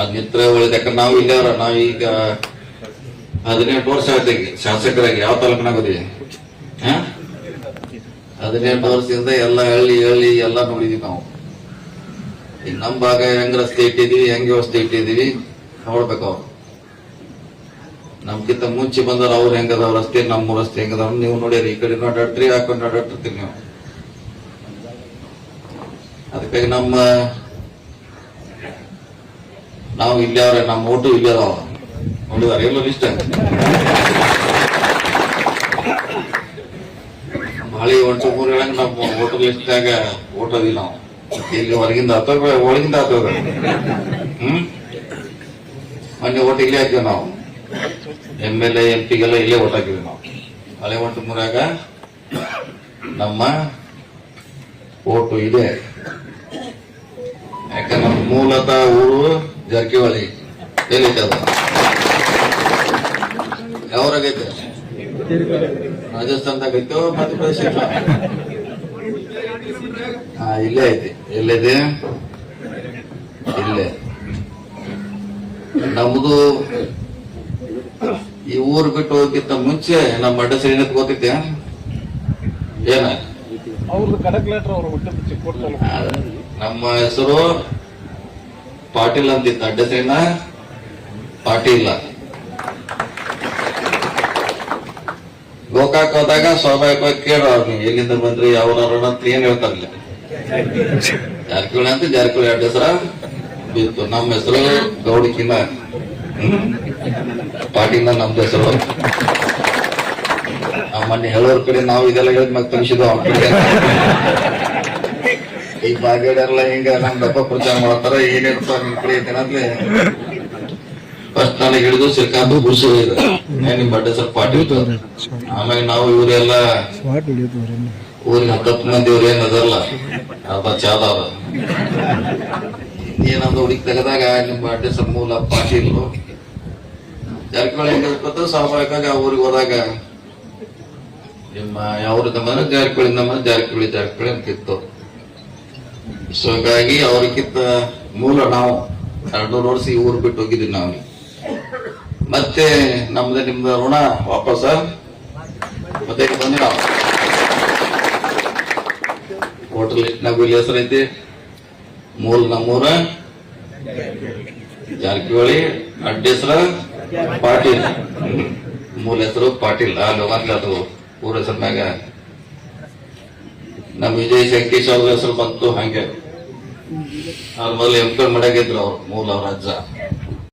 ಅದ್ ಒಳ್ಳೆ ಯಾಕಂದ್ರೆ ನಾವು ಈಗ ನಾವೀಗ ಹದಿನೆಂಟು ವರ್ಷ ಆಯ್ತು ಶಾಸಕರಾಗಿ ಯಾವ ತಾಲೂಕಿನಾಗ ಹದಿನೆಂಟು ವರ್ಷದಿಂದ ಎಲ್ಲ ಹಳ್ಳಿ ಹಳ್ಳಿ ಎಲ್ಲ ನೋಡಿದೀವಿ ನಾವು. ನಮ್ಮ ಭಾಗ ಹೆಂಗ್ ರಸ್ತೆ ಇಟ್ಟಿದೀವಿ, ಹೆಂಗ್ ವ್ಯವಸ್ಥೆ ಇಟ್ಟಿದೀವಿ, ನೋಡ್ಬೇಕು ಅವ್ರು. ನಮ್ಗಿಂತ ಮುಂಚೆ ಬಂದವ್ರು ಅವ್ರು ಹೆಂಗದಾವ ರಸ್ತೆ ನಮ್ಮ ರಸ್ತೆ ಹೆಂಗದಾವ್ ನೀವು ನೋಡಿರಿ, ಈ ಕಡೆ ಅಡ್ಡಾಡ್ತೀರಿ ಹಾಕೊಂಡು ಅಡ್ಡಾಡ್ತಿರ್ತೀರಿ ನೀವು. ಅದಕ್ಕಾಗಿ ನಮ್ಮ ನಾವು ಇಲ್ಲಿ ಅವ್ರೆ ನಮ್ಮ ಓಟು ಇಲ್ಲಿ ಅದಾವ ನೋಡಿದಾರೆ ಎಲ್ಲ ಇಷ್ಟ ಮಳೆ ಮೂರು ಹೇಳಂಗ ನಮ್ಮ ಓಟು ಲಿಸ್ಟ್ನಾಗ ಓಟೋದಿಲ್ಲ ನಾವು. ಇಲ್ಲಿ ಹೊರಗಿಂದ ಹತ್ತೋಗ ಒಳಗಿಂದ ಆತದ ಹ್ಮ್? ಮೊನ್ನೆ ಓಟ್ ಇಲ್ಲೇ ಹಾಕಿವಿ ನಾವು. ಎಂ ಎಲ್ ಎ, ಎಂ ಪಿಗೆಲ್ಲ ಇಲ್ಲೇ ಓಟ್ ಹಾಕಿವಿ ನಾವು. ಹಳೆ ಒಂಟು ಮೂರಾಗ ನಮ್ಮ ಓಟು ಇದೆ. ಯಾಕಂದ್ರೆ ನಮ್ಮ ಮೂಲತಃ ಊರು ಜಾರಕಿಹೊಳಿ ಎಲ್ಲಿದೆ ಅದು ಯಾವ್ರಾಗೈತೆ? ರಾಜಸ್ಥಾನದಾಗ ಐತೋ ಮಧ್ಯಪ್ರದೇಶ? ಹಾ ಇಲ್ಲೇ ಐತಿ. ಎಲ್ಲಿದೆ? ಇಲ್ಲೇ. ನಮ್ದು ಈ ಊರು ಬಿಟ್ಟು ಹೋಗಿಂತ ಮುಂಚೆ ನಮ್ಮ ಅಡ್ಡ ಶ್ರೀನಾಥ್ ಗೊತ್ತೈತೆ ಏನ? ನಮ್ಮ ಕಡಕ್ ಪಾಟೀಲ್ ಅಂತಿತ್ತು ಅಡ್ಡ ಶ್ರೀನ ಪಾಟೀಲ ಗೋಕಾಕ್ ಹೋದಾಗ ಸ್ವಾಭಾವಿಕವಾಗಿ ಕೇಳೋ ನೀವು ಎಲ್ಲಿಂದ ಬಂದ್ರಿ ಯಾವ್ರವ್ರ ಅಂತ ಏನ್ ಹೇಳ್ತಾರಲ್ಲ ಜಾರಕಿಹೊಳಿ ಅಂತ ಜಾರಕಿಹೊಳಿ ಅಡ್ಡ ಹೆಸರ ಬಿತ್ತು. ನಮ್ಮ ಹೆಸರು ಗೌಡಿಕಿನ. ಪಾಟೀಲ ನಮ್ದು ಹೆಸರು. ಅಮ್ಮನ್ನ ಮೊನ್ನೆ ಹೇಳೋರ್ ಕಡೆ ನಾವು ಇದೆಲ್ಲ ಹೇಳಿದ್ ಮತ್ತೆ ಕಲಿಸಿದ್ವು ಅವ್ರ ಕಡೆ ಈ ಬಾಗೇಡರ್ಲ ಹಿಂಗ ನಮ್ ದಪ್ಪ ಪ್ರಚಾರ ಮಾಡ್ತಾರ ಏನೇನಪ್ಪ ನಿಮ್ ಕಡೆ ಐತೇನಂತ್ಲೆ ಫಸ್ಟ್ ನನಗೆ ಹಿಡಿದು ಇದೆ. ಏ, ನಿಮ್ ಬಡ್ಡೆ ಸ್ವಲ್ಪ ಪಾಟಿ ಇತ್ತು. ಆಮೇಲೆ ನಾವು ಇವರೆಲ್ಲ ಊರಿನ ಹತ್ತತ್ತು ಮಂದಿ ಇವ್ರು ಏನ್ ಅದಲ್ಲ ಅರ್ಧ ಚಾದಾರ ಏನಂದ ಹುಡುಕಿ ತೆಗೆದಾಗ ನಿಮ್ ಬಡ್ಡೆ ಸ್ವಲ್ಪ ಮೂಲ ಪಾಟೀಲು ಜಾರಕಿಹೊಳಿ ಹೆಂಗ ಸ್ವಾಭಾವಿಕವಾಗಿ ಆ ಊರಿಗೆ ಹೋದಾಗ ನಿಮ್ಮ ಯಾವ್ರಿಂದ ಬಂದ್ರೆ ಜಾರಕಿಹೊಳಿ ನಮ್ಮ ಜಾರಕಿಹೊಳಿ ಅಂತ ಅಂತಿತ್ತು ಸೊ ಹಾಗಾಗಿ ಅವ್ರಿಗಿಂತ ಮೂಲ ನಾವು ಎರಡ್ನೂರು ವರ್ಷ ಈ ಊರು ಬಿಟ್ಟು ಹೋಗಿದ್ದೀವಿ ನಾವು. ಮತ್ತೆ ನಮ್ದು ನಿಮ್ದು ಋಣ ವಾಪಸ್. ಮತ್ತೆ ಬಂದಿ ನಾವು. ಹೋಟೆಲ್ ನಗು ಇಲ್ಲಿ ಹೆಸರೈತಿ ಮೂಲ ನಮ್ಮೂರ. ಜಾರಕಿಹೊಳಿ. ಅಡ್ಡ ಹೆಸರ ಪಾಟೀಲ್. ಮೂಲ ಹೆಸರು ಪಾಟೀಲ್. ಆ ಲೋಕಲ್ ಅದು ಊರ ಹೆಸರು ನಮ್ಮ ವಿಜಯ್ ಶಂಕೇಶ್ ಅವ್ರ ಹೆಸರು ಬಂತು ಹಂಗೆ. ಅವ್ರ ಮೊದಲು ಎಂ ಪಿ ಮಡಗಿದ್ರು ಅವ್ರು, ಮೂಲ ಅವ್ರ ಅಜ್ಜ.